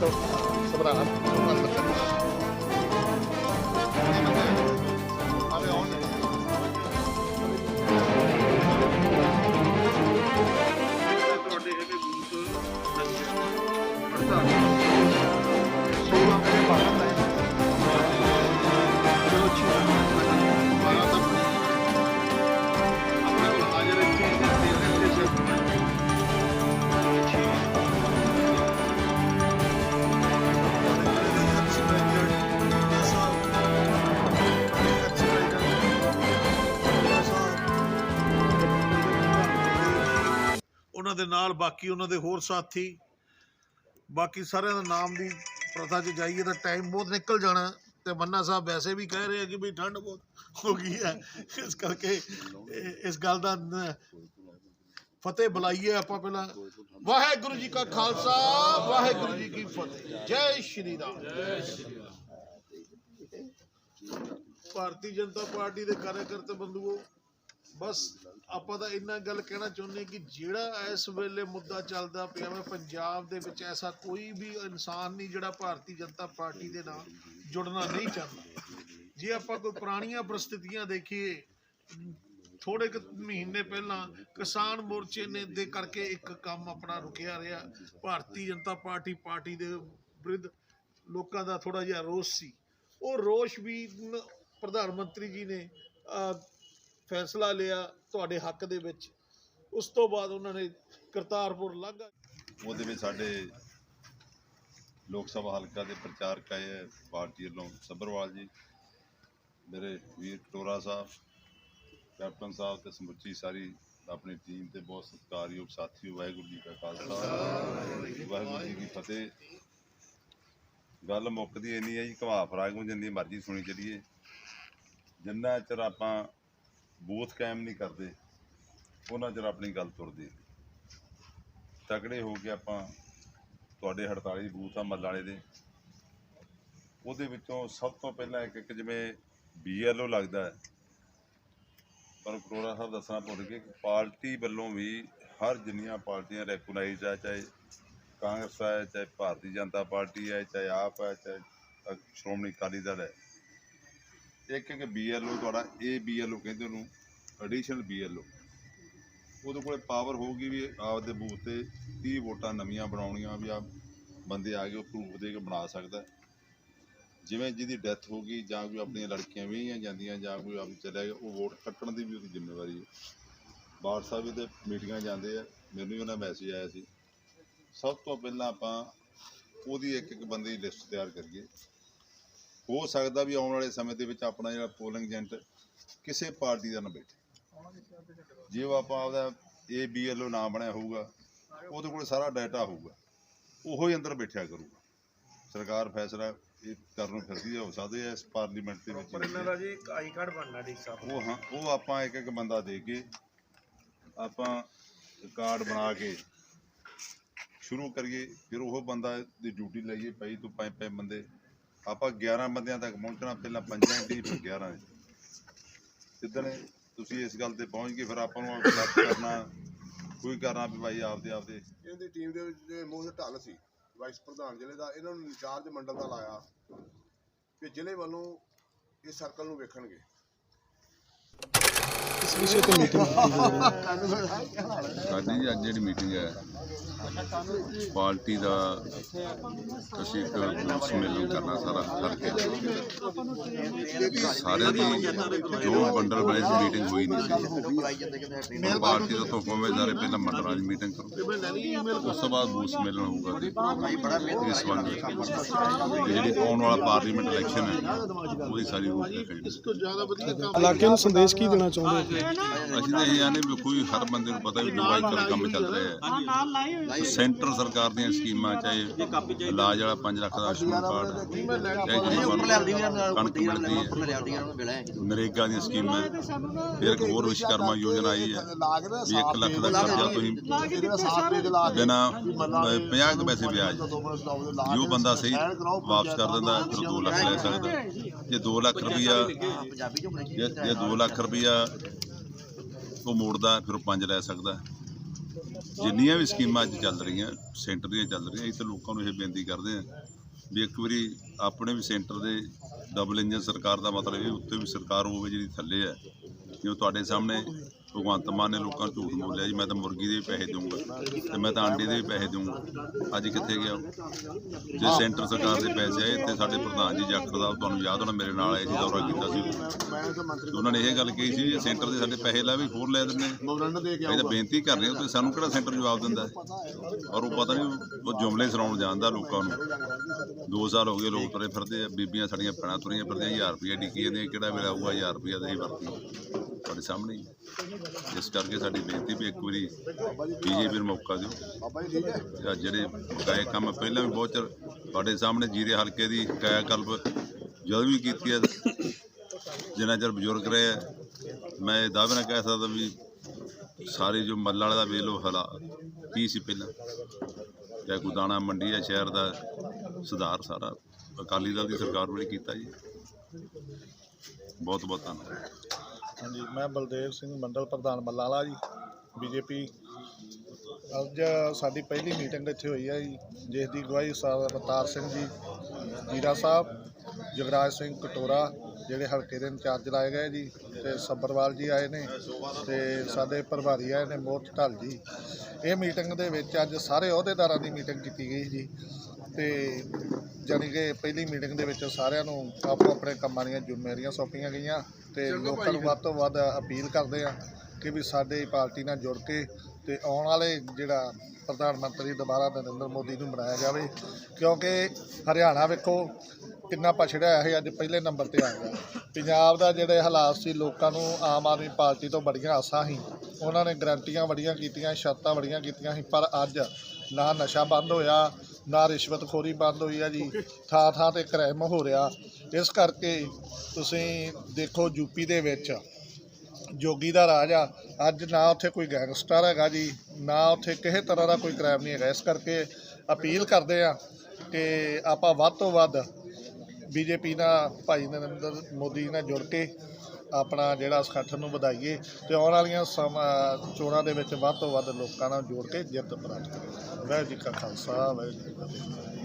ਸਭਰਾਣਾ ਪ੍ਰਧਾਨ ਮੰਤਰੀ ਆਵੇ ਆਉਣ ਤੁਹਾਡੇ ਹੈਗੇ ਨਾਲ ਬਾਕੀ ਉਹਨਾਂ ਦੇ ਹੋਰ ਸਾਥੀ, ਬਾਕੀ ਸਾਰਿਆਂ ਦਾ ਨਾਮ ਦੀ ਪ੍ਰਥਾ 'ਚ ਜਾਈਏ ਤਾਂ ਟਾਈਮ ਬਹੁਤ ਨਿਕਲ ਜਾਣਾ ਤੇ ਮੰਨਾ ਸਾਹਿਬ ਵੈਸੇ ਵੀ ਕਹਿ ਰਹੇ ਆ ਕਿ ਵੀ ਠੰਡ ਬਹੁਤ ਹੋ ਗਈ ਹੈ। ਇਸ ਕਰਕੇ ਇਸ ਗੱਲ ਦਾ ਫਤਿਹ ਬੁਲਾਈਏ ਆਪਾਂ ਪਹਿਲਾਂ। ਵਾਹਿਗੁਰੂ ਜੀ ਕਾ ਖਾਲਸਾ, ਵਾਹਿਗੁਰੂ ਜੀ ਕੀ ਫਤਿਹ। ਜੈ ਸ਼੍ਰੀ ਰਾਮ। ਜੈ ਭਾਰਤੀ ਜਨਤਾ ਪਾਰਟੀ ਦੇ ਕਾਰਜਕਰਤਾ ਬੰਧੂਓ ਬਸ ਆਪਾਂ ਤਾਂ ਇੰਨਾ ਗੱਲ ਕਹਿਣਾ ਚਾਹੁੰਦੇ ਕਿ ਜਿਹੜਾ ਇਸ ਵੇਲੇ ਮੁੱਦਾ ਚੱਲਦਾ ਪਿਆ ਵਾ, ਪੰਜਾਬ ਦੇ ਵਿੱਚ ਐਸਾ ਕੋਈ ਵੀ ਇਨਸਾਨ ਨਹੀਂ ਜਿਹੜਾ ਭਾਰਤੀ ਜਨਤਾ ਪਾਰਟੀ ਦੇ ਨਾਲ ਜੁੜਨਾ ਨਹੀਂ ਚਾਹੁੰਦਾ। ਜੇ ਆਪਾਂ ਕੋਈ ਪੁਰਾਣੀਆਂ ਪ੍ਰਸਥਿਤੀਆਂ ਦੇਖੀਏ ਥੋੜੇ ਕੁ ਮਹੀਨੇ ਪਹਿਲਾਂ ਕਿਸਾਨ ਮੋਰਚੇ ਨੇ ਦੇ ਕਰਕੇ ਇੱਕ ਕੰਮ ਆਪਣਾ ਰੁਕਿਆ ਰਿਹਾ। ਭਾਰਤੀ ਜਨਤਾ ਪਾਰਟੀ ਪਾਰਟੀ ਦੇ ਵਿਰੁੱਧ ਲੋਕਾਂ ਦਾ ਥੋੜਾ ਜਿਹਾ ਰੋਸ ਸੀ। ਉਹ ਰੋਸ਼ ਵੀ ਪ੍ਰਧਾਨ ਮੰਤਰੀ ਜੀ ਨੇ ਫੈਸਲਾ ਲਿਆ ਤੁਹਾਡੇ ਹੱਕ ਦੇ ਵਿੱਚ। ਉਸ ਤੋਂ ਬਾਅਦ ਉਹਨਾਂ ਨੇ ਕਰਤਾਰਪੁਰ ਲਾਂਘਾ। ਉਹਦੇ ਵਿੱਚ ਸਾਡੇ ਲੋਕ ਸਭਾ ਹਲਕਾ ਦੇ ਪ੍ਰਚਾਰਕ ਆਏ ਹੈ ਪਾਰਟੀ ਵੱਲੋਂ ਸੱਭਰਵਾਲ ਜੀ, ਮੇਰੇ ਵੀਰ ਕਟੋਰਾ ਸਾਹਿਬ, ਕੈਪਟਨ ਸਾਹਿਬ ਤੇ ਸਮੁੱਚੀ ਸਾਰੀ ਆਪਣੀ ਟੀਮ ਤੇ ਬਹੁਤ ਸਤਿਕਾਰਯੋਗ ਸਾਥੀਓ ਵਾਹਿਗੁਰੂ ਜੀ ਕਾ ਖਾਲਸਾ, ਵਾਹਿਗੁਰੂ ਜੀ ਕੀ ਫਤਿਹ। ਗੱਲ ਮੁੱਕਦੀ ਇੰਨੀ ਹੈ ਜੀ ਘਵਾ ਫਰਾਗ ਨੂੰ ਜਿੰਨੀ ਮਰਜ਼ੀ ਸੁਣੀ ਚਲੀਏ। ਜਿੰਨਾ ਚਿਰ ਆਪਾਂ ਬੂਥ ਕਾਇਮ ਨਹੀਂ ਕਰਦੇ, ਉਹਨਾਂ ਚਿਰ ਆਪਣੀ ਗੱਲ ਤੁਰਦੀ ਤਕੜੇ ਹੋ ਕੇ ਆਪਾਂ ਤੁਹਾਡੇ 48 ਬੂਥ ਆ ਮੱਲ ਵਾਲੇ ਦੇ, ਉਹਦੇ ਵਿੱਚੋਂ ਸਭ ਤੋਂ ਪਹਿਲਾਂ ਇੱਕ ਇੱਕ ਜਿਵੇਂ ਬੀਐਲਓ ਲੱਗਦਾ ਹੈ। ਪਰ ਕਰੋੜਾ ਸਾਹਿਬ ਦੱਸਣਾ ਭੁੱਲ ਗਏ ਕਿ ਪਾਰਟੀ ਵੱਲੋਂ ਵੀ ਹਰ ਜਿੰਨੀਆਂ ਪਾਰਟੀਆਂ ਰੈਕਗਨਾਈਜ਼ ਹੈ ਚਾਹੇ ਕਾਂਗਰਸ ਹੈ ਚਾਹੇ ਭਾਰਤੀ ਜਨਤਾ ਪਾਰਟੀ ਹੈ ਚਾਹੇ ਆਪ ਹੈ ਚਾਹੇ ਸ਼੍ਰੋਮਣੀ ਅਕਾਲੀ ਦਲ ਹੈ ਇੱਕ ਇੱਕ ਬੀਐਲਓ ਤੁਹਾਡਾ ਇਹ ਬੀਐਲਓ ਕਹਿੰਦੇ ਉਹਨੂੰ ਐਡੀਸ਼ਨਲ ਬੀਐਲਓ ਉਹਦੇ ਕੋਲੇ ਪਾਵਰ ਹੋਊਗੀ ਵੀ ਆਪਦੇ ਬੂਥ ਤੇ 30 ਵੋਟਾਂ ਨਵੀਆਂ ਬਣਾਉਣੀਆਂ ਵੀ ਆ ਬੰਦੇ ਆ ਕੇ ਉਹ ਪ੍ਰੂਫ ਦੇ ਕੇ ਬਣਾ ਸਕਦਾ। ਜਿਵੇਂ ਜਿਹਦੀ ਡੈਥ ਹੋ ਗਈ ਜਾਂ ਕੋਈ ਆਪਣੀਆਂ ਲੜਕੀਆਂ ਵਿਆਹੀਆਂ ਜਾਂਦੀਆਂ ਜਾਂ ਕੋਈ ਆਪ ਚਲਿਆ ਗਿਆ, ਉਹ ਵੋਟ ਕੱਟਣ ਦੀ ਵੀ ਉਹਦੀ ਜ਼ਿੰਮੇਵਾਰੀ ਹੈ। ਬਾੜ ਸਾਹਿਬ ਵੀ ਮੀਟਿੰਗਾਂ ਜਾਂਦੇ ਆ, ਮੈਨੂੰ ਵੀ ਉਹਨਾਂ ਮੈਸੇਜ ਆਇਆ ਸੀ। ਸਭ ਤੋਂ ਪਹਿਲਾਂ ਆਪਾਂ ਉਹਦੀ ਇੱਕ ਇੱਕ ਬੰਦੇ ਦੀ ਲਿਸਟ ਤਿਆਰ ਕਰੀਏ। ਹੋ ਸਕਦਾ ਵੀ ਆਉਣ ਵਾਲੇ ਸਮੇਂ ਦੇ ਵਿੱਚ ਆਪਣਾ ਜਿਹੜਾ ਪੋਲਿੰਗ ਏਜੰਟ ਕਿਸੇ ਪਾਰਟੀ ਦਾ ਨਾ ਬੈਠੇ। ਜੇ ਉਹ ਆਪਾਂ ਆਪਦਾ ਏ ਬੀ ਐਲ ਓ ਨਾਮ ਬਣਿਆ ਹੋਊਗਾ ਉਹਦੇ ਕੋਲ ਸਾਰਾ ਡਾਟਾ ਹੋਊਗਾ ਉਹੋ ਹੀ ਅੰਦਰ ਬੈਠਿਆ ਕਰੂਗਾ। ਸਰਕਾਰ ਫੈਸਲਾ ਇਹ ਕਰਨ ਨੂੰ ਫਿਰਦੀ ਹੈ ਹੋ ਸਕਦਾ ਹੈ ਇਸ ਪਾਰਲੀਮੈਂਟ ਦੇ ਵਿੱਚ ਪਰ ਇਹਨਾਂ ਦਾ ਜੀ ਇੱਕ ਆਈ ਕਾਰਡ ਬਣਨਾ ਡੀ ਸਾਹਿਬ ਉਹ ਹਾਂ ਉਹ ਆਪਾਂ ਇੱਕ ਇੱਕ ਬੰਦਾ ਦੇ ਕੇ ਆਪਾਂ ਕਾਰਡ ਬਣਾ ਕੇ ਸ਼ੁਰੂ ਕਰੀਏ ਫਿਰ ਉਹ ਬੰਦਾ ਦੀ ਡਿਊਟੀ ਲਈਏ ਪਈ ਤੋਂ ਪੰਜ ਪੰਜ ਬੰਦੇ ਆਪਾਂ 11 ਬੰਦਿਆਂ ਤੱਕ ਪਹੁੰਚਣਾ ਪਹਿਲਾਂ ਪੰਜਾਂ ਦੀ ਫਿਰ 11 ਦੀ ਜਿੱਦਣ ਤੁਸੀਂ ਇਸ ਗੱਲ ਤੇ ਪਹੁੰਚ ਗਏ ਫਿਰ ਆਪਾਂ ਨੂੰ ਅਗਲਾ ਕਰਨਾ ਕੋਈ ਕਰਨਾ ਵੀ ਭਾਈ ਆਪਦੇ ਆਪਦੇ। ਇਹਦੀ ਟੀਮ ਦੇ ਵਿੱਚ ਜੇ ਮੋਹਿਤ ਢੱਲ ਸੀ ਵਾਈਸ ਪ੍ਰਧਾਨ ਜ਼ਿਲ੍ਹੇ ਦਾ ਇਹਨਾਂ ਨੂੰ ਇੰਚਾਰਜ ਮੰਡਲ ਦਾ ਲਾਇਆ ਕਿ ਜ਼ਿਲ੍ਹੇ ਵੱਲੋਂ ਇਸ ਸਰਕਲ ਨੂੰ ਵੇਖਣਗੇ। ਸਾਡੀ ਜੀ ਅੱਜ ਜਿਹੜੀ ਮੀਟਿੰਗ ਹੈ ਪਾਰਟੀ ਦਾ ਅਸੀਂ ਇੱਕ ਸੰਮੇਲਨ ਕਰਨਾ ਸਾਰਾ ਚ ਸਾਰਿਆਂ ਦੀ ਜੋ ਬੰਡਲ ਬਣੇ ਸੀ ਮੀਟਿੰਗ ਹੋਈ ਨਹੀਂ ਸੀ ਪਾਰਟੀ ਦਾ ਤੋਂ ਹੋਵੇ ਸਾਰੇ ਪਹਿਲਾਂ ਮੰਡਲਾਂ ਦੀ ਮੀਟਿੰਗ ਕਰੋ। ਉਸ ਤੋਂ ਬਾਅਦ ਬੂਥ ਸੰਮੇਲਨ ਹੋਊਗਾ ਜੀ। ਇਸ ਤੇ ਜਿਹੜੀ ਆਉਣ ਵਾਲਾ ਪਾਰਲੀਮੈਂਟ ਇਲੈਕਸ਼ਨ ਹੈ ਉਹਦੀ ਸਾਰੀ ਕੰਮ ਇਲਾਕੇ ਨੂੰ ਸੰਦੇਸ਼ ਕੀ ਦੇਣਾ ਚਾਹੁੰਦੇ ਅਸੀਂ ਤਾਂ ਇਹ ਆਨੇ ਵੀ ਕੋਈ ਹਰ ਬੰਦੇ ਨੂੰ ਪਤਾ ਵੀ ਦੁਬਾਈ ਕਰ ਕੰਮ ਚੱਲ ਰਿਹਾ ਹੈ। ਸੈਂਟਰ ਸਰਕਾਰ ਦੀਆਂ ਸਕੀਮਾਂ ਚਾਹੇ ਇਲਾਜ ਵਾਲਾ 5 ਲੱਖ ਦਾ ਆਯੁਸ਼ਮਾਨ ਕਾਰਡ ਚਾਹੇ ਜਿਹੜੀ ਸਾਨੂੰ ਕਣਕ ਮਿਲਦੀ ਹੈ। ਨਰੇਗਾ ਦੀਆਂ ਸਕੀਮਾਂ ਫਿਰ ਇੱਕ ਹੋਰ ਵਿਸ਼ਕਰਮਾ ਯੋਜਨਾ ਆਈ ਹੈ। ਵੀ 1 ਲੱਖ ਦਾ ਕਰਜ਼ਾ ਤੁਸੀਂ ਬਿਨਾ 50 ਕੁ ਪੈਸੇ ਵਿਆਜ ਜੋ ਬੰਦਾ ਸਹੀ ਵਾਪਸ ਕਰ ਦਿੰਦਾ ਫਿਰ 2 ਲੱਖ ਲੈ ਸਕਦਾ। ਜੇ 2 ਲੱਖ ਰੁਪਈਆ ਜੇ ਜੇ 2 ਲੱਖ ਰੁਪਈਆ ਉਹ ਮੋੜਦਾ ਫਿਰ ਉਹ 5 ਲੈ ਸਕਦਾ ਹੈ। ਜਿੰਨੀਆਂ ਵੀ ਸਕੀਮਾਂ ਅੱਜ ਚੱਲ ਰਹੀਆਂ, ਸੈਂਟਰ ਦੀਆਂ ਚੱਲ ਰਹੀਆਂ ਇਹ ਤਾਂ ਲੋਕਾਂ ਨੂੰ ਇਹ ਬੇਨਤੀ ਕਰਦੇ ਆ ਵੀ ਇੱਕ ਵਾਰੀ ਆਪਣੇ ਵੀ ਸੈਂਟਰ ਦੇ ਡਬਲ ਇੰਜਨ ਸਰਕਾਰ ਦਾ ਮਤਲਬ ਇਹ, ਉੱਤੇ ਵੀ ਸਰਕਾਰ ਹੋਵੇ ਜਿਹੜੀ ਥੱਲੇ ਹੈ ਜਿਵੇਂ ਤੁਹਾਡੇ ਸਾਹਮਣੇ ਭਗਵੰਤ ਮਾਨ ਨੇ ਲੋਕਾਂ ਨੂੰ ਝੂਠ ਬੋਲਿਆ ਜੀ, ਮੈਂ ਤਾਂ ਮੁਰਗੀ ਦੇ ਵੀ ਪੈਸੇ ਦਊਂਗਾ ਤੇ ਮੈਂ ਤਾਂ ਆਂਡੇ ਦੇ ਵੀ ਪੈਸੇ ਦਊਂਗਾ। ਅੱਜ ਕਿੱਥੇ ਗਿਆ ਉਹ? ਜੇ ਸੈਂਟਰ ਸਰਕਾਰ ਦੇ ਪੈਸੇ ਆਏ ਤੇ ਸਾਡੇ ਪ੍ਰਧਾਨ ਜੀ ਜਾਖੜ ਸਾਹਿਬ ਤੁਹਾਨੂੰ ਯਾਦ ਹੋਣਾ, ਮੇਰੇ ਨਾਲ ਆਏ ਸੀ, ਦੌਰਾ ਕੀਤਾ ਸੀ ਤੇ ਉਹਨਾਂ ਨੇ ਇਹ ਗੱਲ ਕਹੀ ਸੀ, ਜੇ ਸੈਂਟਰ ਦੇ ਸਾਡੇ ਪੈਸੇ ਲਾ ਵੀ ਹੋਰ ਲੈ ਦਿੰਦੇ। ਮੋਰੰਡ ਦੇ ਕੇ ਅਸੀਂ ਤਾਂ ਬੇਨਤੀ ਕਰ ਰਹੇ ਹਾਂ ਤੁਸੀਂ ਸਾਨੂੰ ਕਿਹੜਾ ਸੈਂਟਰ ਜਵਾਬ ਦਿੰਦਾ ਹੈ? ਔਰ ਉਹ ਪਤਾ ਨਹੀਂ, ਉਹ ਜੁਮਲੇ ਸੁਣਾਉਣ ਜਾਂਦਾ ਲੋਕਾਂ ਨੂੰ। ਦੋ ਸਾਲ ਹੋ ਗਏ ਲੋਕ ਤੁਰੇ ਫਿਰਦੇ ਆ, ਬੀਬੀਆਂ ਸਾਡੀਆਂ ਪੈਣਾ ਤੁਰੀਆਂ ਫਿਰਦੀਆਂ 1000 ਰੁਪਏ ਡਿੱਕੀ ਜਾਂਦੀਆਂ ਕਿਹੜਾ ਵੇਲਾ ਆਊਗਾ 1000 ਰੁਪਏ ਦੇ ਹੀ ਵਰਤੀ ਤੁਹਾਡੇ ਸਾਹਮਣੇ ਹੀ ਹੈ। ਇਸ ਕਰਕੇ ਸਾਡੀ ਬੇਨਤੀ ਵੀ ਇੱਕ ਵਾਰੀ ਬੀਜੇਪੀ ਨੂੰ ਮੌਕਾ ਦਿਓ। ਜਾਂ ਜਿਹੜੇ ਬਕਾਏ ਕੰਮ ਪਹਿਲਾਂ ਵੀ ਬਹੁਤ ਚਿਰ ਤੁਹਾਡੇ ਸਾਹਮਣੇ ਜੀਰੇ ਹਲਕੇ ਦੀ ਕਾਇਆ ਕਲਪ ਜਦੋਂ ਵੀ ਕੀਤੀ ਹੈ ਜਿੰਨਾ ਚਿਰ ਬਜ਼ੁਰਗ ਰਹੇ ਆ, ਮੈਂ ਇਹ ਦਾਅਵੇ ਨਾਲ ਕਹਿ ਸਕਦਾ ਵੀ ਸਾਰੇ ਜੋ ਮੱਲ ਵਾਲੇ ਦਾ ਵੇਲੋ ਲਓ ਕੀ ਸੀ ਪਹਿਲਾਂ। ਜਾਂ ਕੋਈ ਦਾਣਾ ਮੰਡੀ ਹੈ ਸ਼ਹਿਰ ਦਾ ਸੁਧਾਰ ਸਾਰਾ ਅਕਾਲੀ ਦਲ ਦੀ ਸਰਕਾਰ ਵੇਲੇ ਕੀਤਾ ਜੀ। ਬਹੁਤ ਬਹੁਤ ਧੰਨਵਾਦ। ਹਾਂਜੀ, ਮੈਂ ਬਲਦੇਵ ਸਿੰਘ ਮੰਡਲ ਪ੍ਰਧਾਨ ਮੱਲਾਲਾ ਜੀ, ਬੀਜੇਪੀ। ਅੱਜ ਸਾਡੀ ਪਹਿਲੀ ਮੀਟਿੰਗ ਇੱਥੇ ਹੋਈ ਹੈ ਜੀ, ਜਿਸ ਦੀ ਅਗਵਾਈ ਸਰਦਾਰ ਅਵਤਾਰ ਸਿੰਘ ਜੀ, ਜੀਰਾ ਸਾਹਿਬ, ਜਗਰਾਜ ਸਿੰਘ ਕਟੋਰਾ ਜਿਹੜੇ ਹਲਕੇ ਦੇ ਇੰਚਾਰਜ ਲਾਏ ਗਏ ਜੀ ਤੇ ਸੱਬਰਵਾਲ ਜੀ ਆਏ ਨੇ ਤੇ ਸਾਡੇ ਪ੍ਰਭਾਰੀ ਆਏ ਨੇ ਮੋਹਤ ਢੱਲ ਜੀ। ਇਹ ਮੀਟਿੰਗ ਦੇ ਵਿੱਚ ਅੱਜ ਸਾਰੇ ਅਹੁਦੇਦਾਰਾਂ ਦੀ ਮੀਟਿੰਗ ਕੀਤੀ ਗਈ ਜੀ ਤੇ ਜਾਣੀ ਕਿ ਪਹਿਲੀ ਮੀਟਿੰਗ ਦੇ ਵਿੱਚ ਸਾਰਿਆਂ ਨੂੰ ਆਪੋ ਆਪਣੇ ਕੰਮਾਂ ਦੀਆਂ ਜ਼ਿੰਮੇਵਾਰੀਆਂ ਸੌਂਪੀਆਂ ਗਈਆਂ। ਤੇ ਲੋਕਾਂ ਨੂੰ ਵੱਧ ਤੋਂ ਵੱਧ ਅਪੀਲ ਕਰਦੇ ਆ ਕਿ ਵੀ ਸਾਡੇ ਪਾਰਟੀ ਨਾਲ ਜੁੜ ਕੇ ਤੇ ਆਉਣ ਵਾਲੇ ਜਿਹੜਾ ਪ੍ਰਧਾਨ ਮੰਤਰੀ ਦੁਬਾਰਾ ਨਰਿੰਦਰ ਮੋਦੀ ਨੂੰ ਬਣਾਇਆ ਜਾਵੇ ਕਿਉਂਕਿ ਹਰਿਆਣਾ ਵੇਖੋ ਕਿੰਨਾ ਪਛੜਿਆ ਹੈ ਅੱਜ ਪਹਿਲੇ ਨੰਬਰ ਤੇ ਆ ਗਿਆ। ਪੰਜਾਬ ਦਾ ਜਿਹੜੇ ਹਾਲਾਤ ਸੀ ਲੋਕਾਂ ਨੂੰ ਆਮ ਆਦਮੀ ਪਾਰਟੀ ਤੋਂ ਬੜੀਆਂ ਆਸਾਂ ਸੀ। ਉਹਨਾਂ ਨੇ ਗਰੰਟੀਆਂ ਬੜੀਆਂ ਕੀਤੀਆਂ ਸ਼ਰਤਾਂ ਬੜੀਆਂ ਕੀਤੀਆਂ ਸੀ ਪਰ ਅੱਜ ਨਾ ਨਸ਼ਾ ਬੰਦ ਹੋਇਆ ਨਾ ਰਿਸ਼ਵਤਖੋਰੀ ਬੰਦ ਹੋਈ ਆ ਜੀ, ਥਾਂ ਥਾਂ ਤੇ ਕ੍ਰਾਈਮ ਹੋ ਰਿਹਾ। ਇਸ ਕਰਕੇ ਤੁਸੀਂ ਦੇਖੋ ਯੂਪੀ ਦੇ ਵਿੱਚ ਜੋਗੀ ਦਾ ਰਾਜ ਆ। ਅੱਜ ਨਾ ਉੱਥੇ ਕੋਈ ਗੈਂਗਸਟਰ ਹੈਗਾ ਜੀ, ਨਾ ਉੱਥੇ ਕਿਸੇ ਤਰ੍ਹਾਂ ਦਾ ਕੋਈ ਕ੍ਰਾਈਮ ਨਹੀਂ ਹੈਗਾ। ਇਸ ਕਰਕੇ ਅਪੀਲ ਕਰਦੇ ਆ ਕਿ ਆਪਾਂ ਵੱਧ ਤੋਂ ਵੱਧ ਬੀਜੇਪੀ ਨਾਲ, ਭਾਈ ਨਰਿੰਦਰ ਮੋਦੀ ਨਾਲ ਜੁੜ ਕੇ ਆਪਣਾ ਜਿਹੜਾ ਸੰਗਠਨ ਨੂੰ ਵਧਾਈਏ ਤੇ ਆਉਣ ਵਾਲੀਆਂ ਸਮਾਂ, ਚੋਣਾਂ ਦੇ ਵਿੱਚ ਵੱਧ ਤੋਂ ਵੱਧ ਲੋਕਾਂ ਨਾਲ ਜੋੜ ਕੇ ਜਿੱਤ ਪ੍ਰਾਪਤ ਕਰੀਏ। ਵਾਹਿਗੁਰੂ ਜੀ ਕਾ ਖਾਲਸਾ, ਵਾਹਿਗੁਰੂ ਜੀ ਕੀ ਫਤਿਹ।